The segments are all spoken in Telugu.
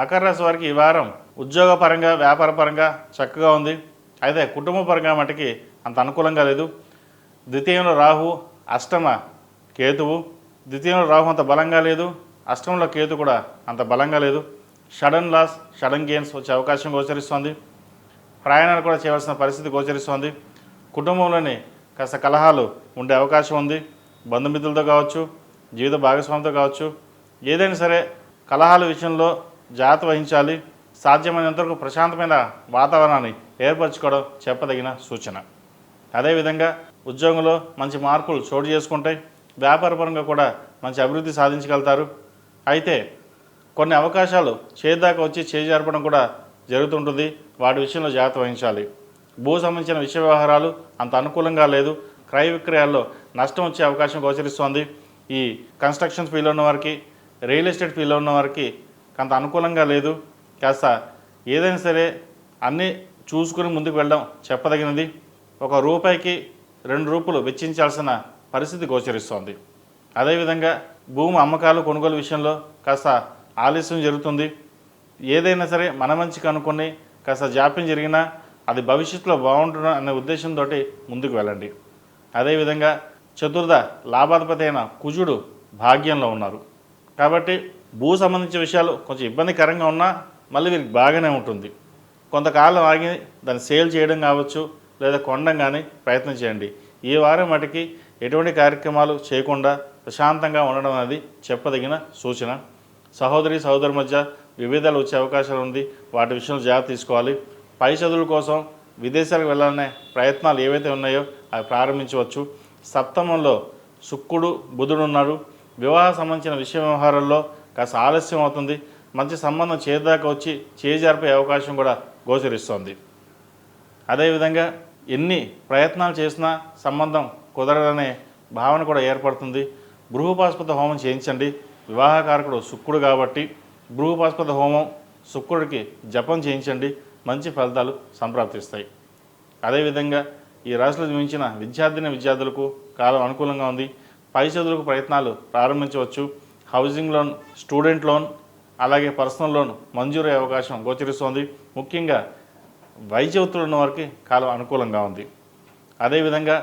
మకర రాశి వారికి ఈ వారం ఉద్యోగ పరంగా వ్యాపార పరంగా చక్కగా ఉంది. అయితే కుటుంబ పరంగా మటుకి అంత అనుకూలంగా లేదు. ద్వితీయంలో రాహు అష్టమ కేతువు. ద్వితీయంలో రాహు అంత బలంగా లేదు. అష్టమంలో కేతు కూడా అంత బలంగా లేదు. షడన్ లాస్ షడన్ గెయిన్స్ వచ్చే అవకాశం గోచరిస్తోంది. ప్రయాణాలు కూడా చేయవలసిన పరిస్థితి గోచరిస్తోంది. కుటుంబంలోని కాస్త కలహాలు ఉండే అవకాశం ఉంది. బంధుమిత్రులతో కావచ్చు జీవిత భాగస్వామితో కావచ్చు. ఏదైనా సరే కలహాల విషయంలో జాగ్రత్త వహించాలి. సాధ్యమైనంతవరకు ప్రశాంతమైన వాతావరణాన్ని ఏర్పరచుకోవడం చెప్పదగిన సూచన. అదేవిధంగా ఉద్యోగంలో మంచి మార్పులు చోటు చేసుకుంటాయి వ్యాపారపరంగా కూడా మంచి అభివృద్ధి సాధించగలుగుతారు. అయితే కొన్ని అవకాశాలు చేదాకా వచ్చి చేజార్పడం కూడా జరుగుతుంటుంది. వాటి విషయంలో జాగ్రత్త వహించాలి. భూ సంబంధించిన విషయ వ్యవహారాలు అంత అనుకూలంగా లేదు. క్రయ విక్రయాల్లో నష్టం వచ్చే అవకాశం గోచరిస్తోంది. ఈ కన్స్ట్రక్షన్ ఫీల్డ్లో ఉన్న వారికి రియల్ ఎస్టేట్ ఫీల్డ్లో ఉన్న వారికి అంత అనుకూలంగా లేదు. కాస్త ఏదైనా సరే అన్నీ చూసుకుని ముందుకు వెళ్ళడం చెప్పదగినది. ఒక రూపాయికి రెండు రూపాయలు వెచ్చించాల్సిన పరిస్థితి గోచరిస్తోంది. అదేవిధంగా భూమి అమ్మకాలు కొనుగోలు విషయంలో కాస్త ఆలస్యం జరుగుతుంది. ఏదైనా సరే మన మంచికి అనుకుని కాస్త జాప్యం జరిగినా అది భవిష్యత్తులో బాగుంటుంది అనే ఉద్దేశంతో ముందుకు వెళ్ళండి. అదేవిధంగా చతుర్థ లాభాధిపతి అయిన కుజుడు భాగ్యంలో ఉన్నారు. కాబట్టి భూ సంబంధించిన విషయాలు కొంచెం ఇబ్బందికరంగా ఉన్నా మళ్ళీ వీరికి బాగానే ఉంటుంది. కొంతకాలం ఆగి దాన్ని సేల్ చేయడం కావచ్చు లేదా కొనడం కానీ ప్రయత్నం చేయండి. ఈ వారం మటుకి ఎటువంటి కార్యక్రమాలు చేయకుండా ప్రశాంతంగా ఉండడం అనేది చెప్పదగిన సూచన. సహోదరి సహోదరు మధ్య విభేదాలు వచ్చే అవకాశాలు ఉంది. వాటి విషయంలో జాగ్రత్త తీసుకోవాలి. పై చదువుల కోసం విదేశాలకు వెళ్ళాలనే ప్రయత్నాలు ఏవైతే ఉన్నాయో అవి ప్రారంభించవచ్చు. సప్తమంలో శుక్రుడు బుధుడు ఉన్నారు. వివాహ సంబంధించిన విషయ వ్యవహారాల్లో కాస్త ఆలస్యం అవుతుంది. మంచి సంబంధం చేదాకా వచ్చి చేజారిపోయే అవకాశం కూడా గోచరిస్తోంది. అదేవిధంగా ఎన్ని ప్రయత్నాలు చేసినా సంబంధం కుదరదనే భావన కూడా ఏర్పడుతుంది. బృహపాస్పద హోమం చేయించండి. వివాహకారకుడు శుక్రుడు కాబట్టి బృహపాస్పద హోమం శుక్రుడికి జపం చేయించండి. మంచి ఫలితాలు సంప్రాప్తిస్తాయి. అదేవిధంగా ఈ రాశిలో జన్మించిన విద్యార్థిని విద్యార్థులకు కాలం అనుకూలంగా ఉంది. పై చదువులకు ప్రయత్నాలు ప్రారంభించవచ్చు. హౌసింగ్ లోన్ స్టూడెంట్ లోన్ అలాగే పర్సనల్ లోన్ మంజూరయ్యే అవకాశం గోచరిస్తోంది. ముఖ్యంగా వైద్యవృత్తులు ఉన్న వారికి కాలం అనుకూలంగా ఉంది. అదేవిధంగా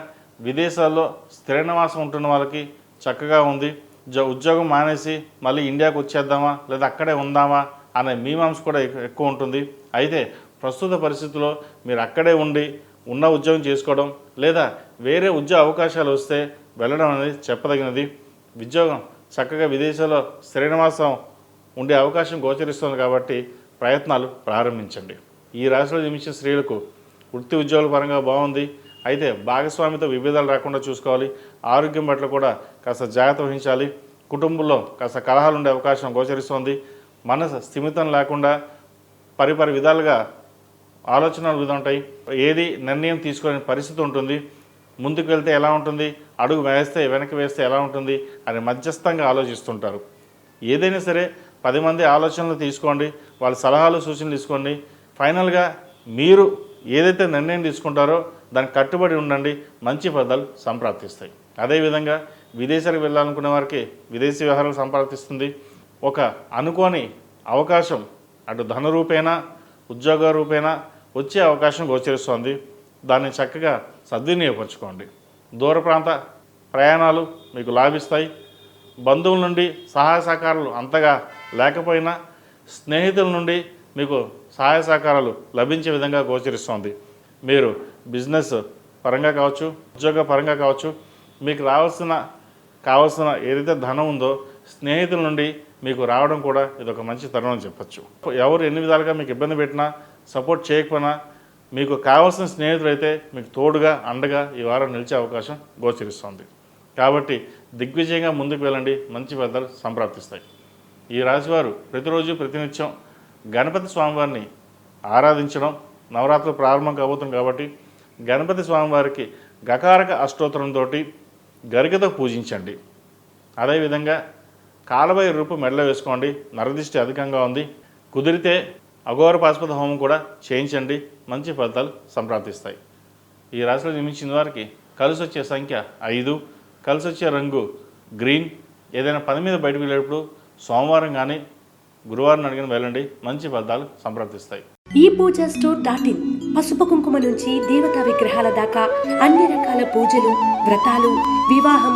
విదేశాల్లో స్థిర నివాసం ఉంటున్న వాళ్ళకి చక్కగా ఉంది. జ ఉద్యోగం మానేసి మళ్ళీ ఇండియాకు వచ్చేద్దామా లేదా అక్కడే ఉందామా అనే మీమాంస కూడా ఎక్కువ ఉంటుంది. అయితే ప్రస్తుత పరిస్థితుల్లో మీరు అక్కడే ఉండి ఉన్న ఉద్యోగం చేసుకోవడం లేదా వేరే ఉద్యోగ అవకాశాలు వస్తే వెళ్ళడం అనేది చెప్పదగినది. ఉద్యోగం చక్కగా విదేశాల్లో శ్రీనివాసం ఉండే అవకాశం గోచరిస్తుంది కాబట్టి ప్రయత్నాలు ప్రారంభించండి. ఈ రాశిలో జన్మించిన స్త్రీలకు వృత్తి ఉద్యోగాల పరంగా బాగుంది. అయితే భాగస్వామితో విభేదాలు రాకుండా చూసుకోవాలి. ఆరోగ్యం పట్ల కూడా కాస్త జాగ్రత్త వహించాలి. కుటుంబంలో కాస్త కలహాలు ఉండే అవకాశం గోచరిస్తోంది. మనసు స్థిమితం లేకుండా పరిపరి విధాలుగా ఆలోచనలు విధంగా ఉంటాయి. ఏది నిర్ణయం తీసుకోలేని పరిస్థితి ఉంటుంది. ముందుకు వెళ్తే ఎలా ఉంటుంది? అడుగు వేస్తే వెనక్కి వేస్తే ఎలా ఉంటుంది? అని మధ్యస్థంగా ఆలోచిస్తుంటారు. ఏదైనా సరే పది మంది ఆలోచనలు తీసుకోండి వాళ్ళ సలహాలు సూచనలు తీసుకోండి. ఫైనల్గా మీరు ఏదైతే నిర్ణయం తీసుకుంటారో దానికి కట్టుబడి ఉండండి మంచి ఫలితాలు సంప్రాప్తిస్తాయి. అదేవిధంగా విదేశాలకు వెళ్ళాలనుకునే వారికి విదేశీ వ్యవహారాలు సంప్రాప్తిస్తుంది. ఒక అనుకోని అవకాశం అటు ధన రూపేణా ఉద్యోగ రూపేణా వచ్చే అవకాశం గోచరిస్తోంది. దాన్ని చక్కగా సద్వినియోగపరచుకోండి. దూర ప్రాంత ప్రయాణాలు మీకు లాభిస్తాయి. బంధువుల నుండి సహాయ సహకారాలు అంతగా లేకపోయినా స్నేహితుల నుండి మీకు సహాయ సహకారాలు లభించే విధంగా గోచరిస్తోంది. మీరు బిజినెస్ పరంగా కావచ్చు ఉద్యోగ పరంగా కావచ్చు మీకు రావాల్సిన కావాల్సిన ఏదైతే ధనం ఉందో స్నేహితుల నుండి మీకు రావడం కూడా ఇది ఒక మంచి తరుణం చెప్పచ్చు. ఎవరు ఎన్ని విధాలుగా మీకు ఇబ్బంది పెట్టినా సపోర్ట్ చేయకపోయినా మీకు కావాల్సిన స్నేహితులు అయితే మీకు తోడుగా అండగా ఈ వారం నిలిచే అవకాశం గోచరిస్తోంది. కాబట్టి దిగ్విజయంగా ముందుకు వెళ్ళండి. మంచి ఫలితాలు సంప్రాప్తిస్తాయి. ఈ రాశివారు ప్రతిరోజు ప్రతినిత్యం గణపతి స్వామివారిని ఆరాధించడం నవరాత్రులు ప్రారంభం కాబోతుంది కాబట్టి గణపతి స్వామివారికి గకారక అష్టోత్తరంతో గరికతో పూజించండి. అదేవిధంగా కాలవై రూపు మెడలో వేసుకోండి. నరదిష్టి అధికంగా ఉంది. కుదిరితే అఘోర పాశుపత హోమం కూడా చేయించండి. మంచి ఫలితాలు సంప్రాప్తిస్తాయి. ఈ రాశిలో నిర్మించిన వారికి కలిసి వచ్చే సంఖ్య ఐదు. కలిసి వచ్చే రంగు గ్రీన్. ఏదైనా పని మీద బయటకు వెళ్ళేటప్పుడు సోమవారం కానీ గురువారం అడిగిన వెళ్ళండి. మంచి ఫలితాలు సంప్రాప్తిస్తాయి. ఈ పూజ స్టోర్ డాట్ ఇన్. పసుపు కుంకుమ నుంచి దేవతా విగ్రహాల దాకా అన్ని రకాల పూజలు వ్రతాలు వివాహం